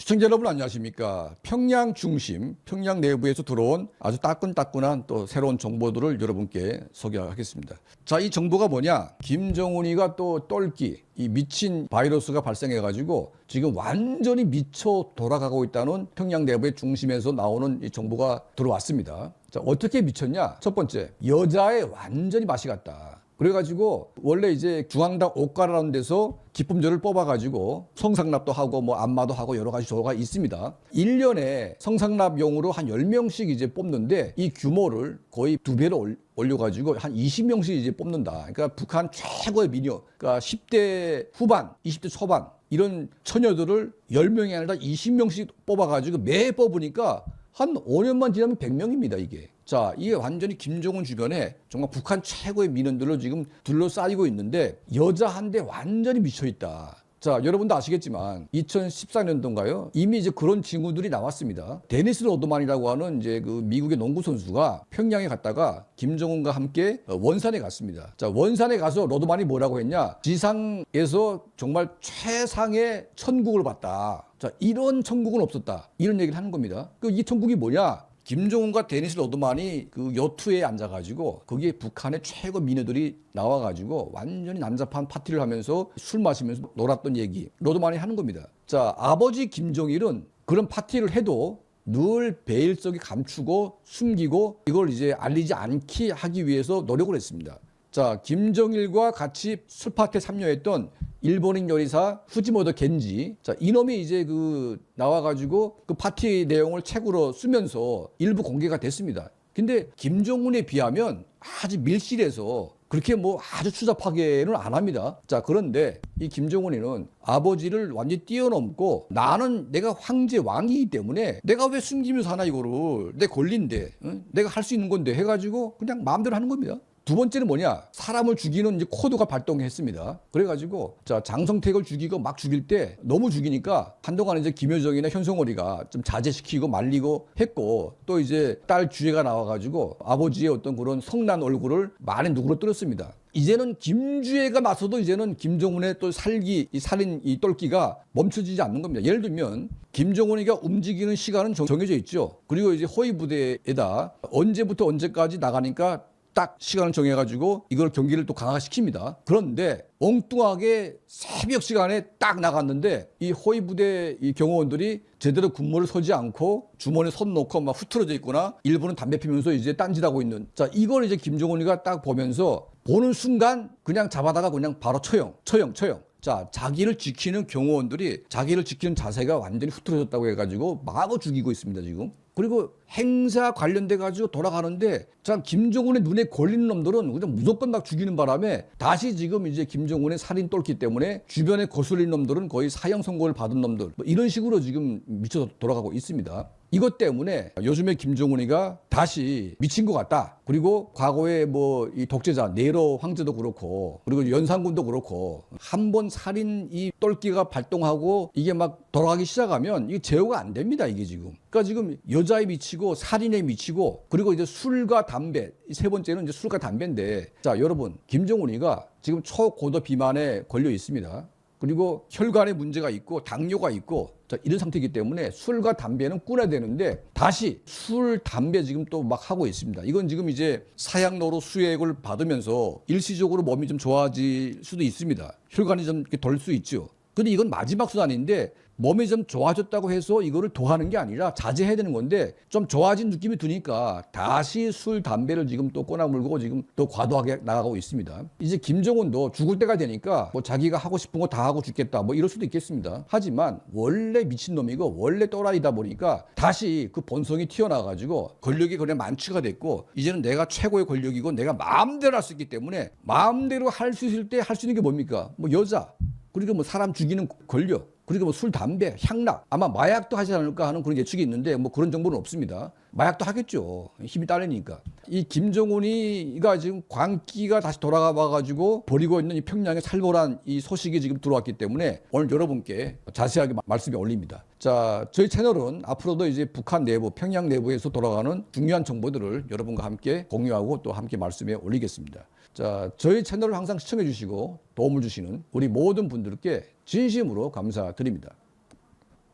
시청자 여러분 안녕하십니까. 평양 중심, 평양 내부에서 들어온 아주 따끈따끈한 또 새로운 정보들을 여러분께 소개하겠습니다. 자, 이 정보가 뭐냐? 김정은이가 또 똘끼, 이 미친 바이러스가 발생해가지고 지금 완전히 미쳐 돌아가고 있다는 평양 내부의 중심에서 나오는 이 정보가 들어왔습니다. 자, 어떻게 미쳤냐? 첫 번째, 여자의 완전히 맛이 갔다. 그래가지고 원래 이제 중앙당 옷가라는 데서 기품절을 뽑아가지고 성상납도 하고 뭐 안마도 하고 여러 가지 조가 있습니다. 1년에 성상납용으로 한 10명씩 이제 뽑는데 이 규모를 거의 두 배로 올- 올려가지고 한 20명씩 이제 뽑는다. 그러니까 북한 최고의 미녀, 그러니까 10대 후반, 20대 초반 이런 처녀들을 10명이 아니라 20명씩 뽑아가지고 매 뽑으니까 한 5년만 지나면 100명입니다, 이게. 자, 이게 완전히 김정은 주변에 정말 북한 최고의 민원들로 지금 둘러싸이고 있는데 여자 한 대 완전히 미쳐 있다. 자, 여러분도 아시겠지만 2014년도인가요? 이미 이제 그런 친구들이 나왔습니다. 데니스 로드만이라고 하는 이제 그 미국의 농구 선수가 평양에 갔다가 김정은과 함께 어, 원산에 갔습니다. 자, 원산에 가서 로드만이 뭐라고 했냐? 지상에서 정말 최상의 천국을 봤다. 자, 이런 천국은 없었다. 이런 얘기를 하는 겁니다. 그 이 천국이 뭐냐? 김정은과 데니스 로드만이 그 여투에 앉아가지고 거기에 북한의 최고 미녀들이 나와가지고 완전히 난잡한 파티를 하면서 술 마시면서 놀았던 얘기 로드만이 하는 겁니다. 자 아버지 김정일은 그런 파티를 해도 늘 속에 감추고 숨기고 이걸 이제 알리지 않게 하기 위해서 노력을 했습니다. 자, 김정일과 같이 술파티에 참여했던 일본인 요리사 후지모토 겐지. 자, 이놈이 이제 그 나와가지고 그 파티 내용을 책으로 쓰면서 일부 공개가 됐습니다. 근데 김정은에 비하면 아주 밀실해서 그렇게 뭐 아주 추잡하게는 안 합니다. 자, 그런데 이 김정은이는 아버지를 완전히 뛰어넘고 나는 내가 황제 왕이기 때문에 내가 왜 숨기면서 하나 이거를 내 권리인데 응? 내가 할 수 있는 건데 해가지고 그냥 마음대로 하는 겁니다. 두 번째는 뭐냐? 사람을 죽이는 이제 코드가 발동했습니다. 그래가지고 자 장성택을 죽이고 막 죽일 때 너무 죽이니까 한동안 이제 김효정이나 현송월이가 좀 자제시키고 말리고 했고 또 이제 딸 주애가 나와가지고 아버지의 어떤 그런 성난 얼굴을 많이 누그러뜨렸습니다. 이제는 김주애가 나서도 이제는 김정은의 또 살기 이 살인 이 똘끼가 멈춰지지 않는 겁니다. 예를 들면 김정은이가 움직이는 시간은 정- 정해져 있죠. 그리고 이제 호위 부대에다 언제부터 언제까지 나가니까 딱 시간을 정해가지고 이걸 경기를 또 강화시킵니다. 그런데 엉뚱하게 새벽 시간에 딱 나갔는데 이 호위 부대 이 경호원들이 제대로 군무를 서지 않고 주머니에 손 놓고 막 후트러져 있거나 일부는 담배 피면서 이제 딴짓하고 있는 자 이걸 이제 김정은이가 딱 보면서 보는 순간 그냥 잡아다가 그냥 바로 처형 처형 처형 자, 자기를 지키는 경호원들이 자기를 지키는 자세가 완전히 흐트러졌다고 해가지고 마구 죽이고 있습니다, 지금. 그리고 행사 관련돼 가지고 돌아가는데 자 김정은의 눈에 걸리는 놈들은 그냥 무조건 막 죽이는 바람에 다시 지금 이제 김정은의 살인 똘기 때문에 주변에 거슬린 놈들은 거의 사형 선고를 받은 놈들 뭐 이런 식으로 지금 미쳐 돌아가고 있습니다. 이것 때문에 요즘에 김정은이가 다시 미친 것 같다. 그리고 과거에 뭐 이 독재자 네로 황제도 그렇고 그리고 연산군도 그렇고 한 번 살인 이 똘끼가 발동하고 이게 막 돌아가기 시작하면 이게 제어가 안 됩니다. 이게 지금. 그러니까 지금 여자에 미치고 살인에 미치고 그리고 이제 술과 담배 이세 번째는 이제 술과 담배인데 자 여러분 김정은이가 지금 초고도 비만에 걸려 있습니다. 그리고 혈관에 문제가 있고 당뇨가 있고 자, 이런 상태이기 때문에 술과 담배는 끊어야 되는데 다시 술, 담배 지금 또 막 하고 있습니다. 이건 지금 이제 사양로로 수액을 받으면서 일시적으로 몸이 좀 좋아질 수도 있습니다. 혈관이 좀 덜 수 있죠. 근데 이건 마지막 수단인데 몸이 좀 좋아졌다고 해서 이거를 도하는 게 아니라 자제해야 되는 건데 좀 좋아진 느낌이 드니까 다시 술, 담배를 지금 또 꼬나 물고 지금 또 과도하게 나가고 있습니다. 이제 김정은도 죽을 때가 되니까 뭐 자기가 하고 싶은 거 다 하고 죽겠다 뭐 이럴 수도 있겠습니다. 하지만 원래 미친놈이고 원래 또라이다 보니까 다시 그 본성이 튀어나와가지고 권력이 그냥 만취가 됐고 이제는 내가 최고의 권력이고 내가 마음대로 할 수 있기 때문에 마음대로 할 수 있을 때 할 수 있는 게 뭡니까? 뭐 여자 그리고 뭐 사람 죽이는 권력 그리고 뭐 술, 담배, 향락 아마 마약도 하지 않을까 하는 그런 예측이 있는데 뭐 그런 정보는 없습니다. 마약도 하겠죠. 힘이 딸리니까. 이 김정은이가 지금 광기가 다시 돌아가 봐가지고 버리고 있는 이 평양의 살벌한 이 소식이 지금 들어왔기 때문에 오늘 여러분께 자세하게 마- 말씀이 올립니다. 자, 저희 채널은 앞으로도 이제 북한 내부, 평양 내부에서 돌아가는 중요한 정보들을 여러분과 함께 공유하고 또 함께 말씀에 올리겠습니다. 자, 저희 채널을 항상 시청해 주시고 도움을 주시는 우리 모든 분들께 진심으로 감사드립니다.